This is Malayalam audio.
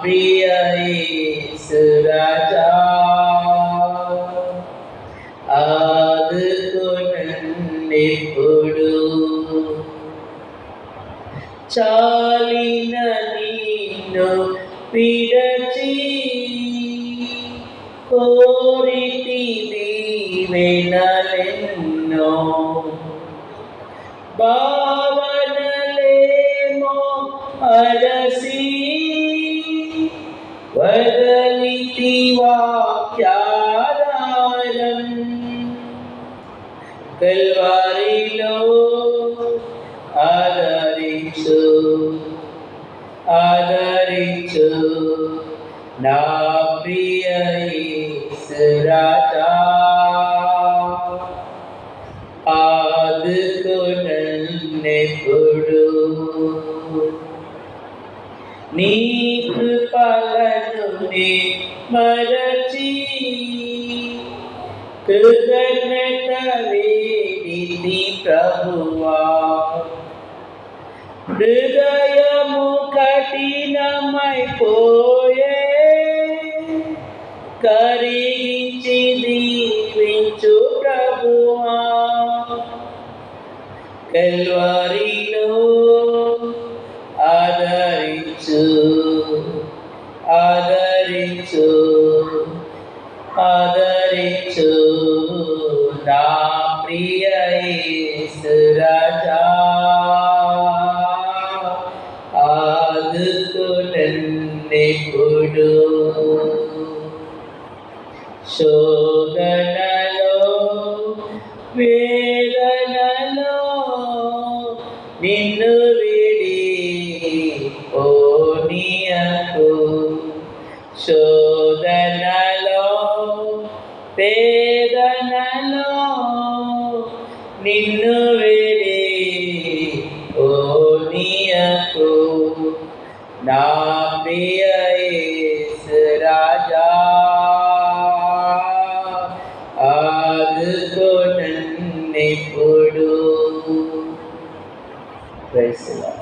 പ്രിയ രാജ ആകുന്നെപ്പോഴു ചാലിന നീനു പിടച്ചി. കോരിത്തി ദീവെനലെന്നോ ഭാവനലേമോ അരസീ വരലിതി വാക്യാരം കൽവാരിലോ ആദരിച്ചു ആദരിച്ചു. നാ പ്രിയ രാജാ ആദ്യ കൊണ്ടെപ്പോഴും నీ కృపలను నే మరచి కృతజ్ఞత వేడిని ప్రభువా హృదయము కఠినమైపోయే కరిగించి దీవించు ప్రభువా కల్వారిలో ఆదరించు ఆదరించు నా ప్రియ యేసు రాజా ఆదుకునన్నెప్పుడు శోధనలో వేదనలో నిన్ను విడి ఓనియకు శోధనలో వేదనలో నిన్ను విడి ఓ నీయకు నా ప్రియ రాజా ఆదుకో నన్నెప్పుడు ప్రశ్న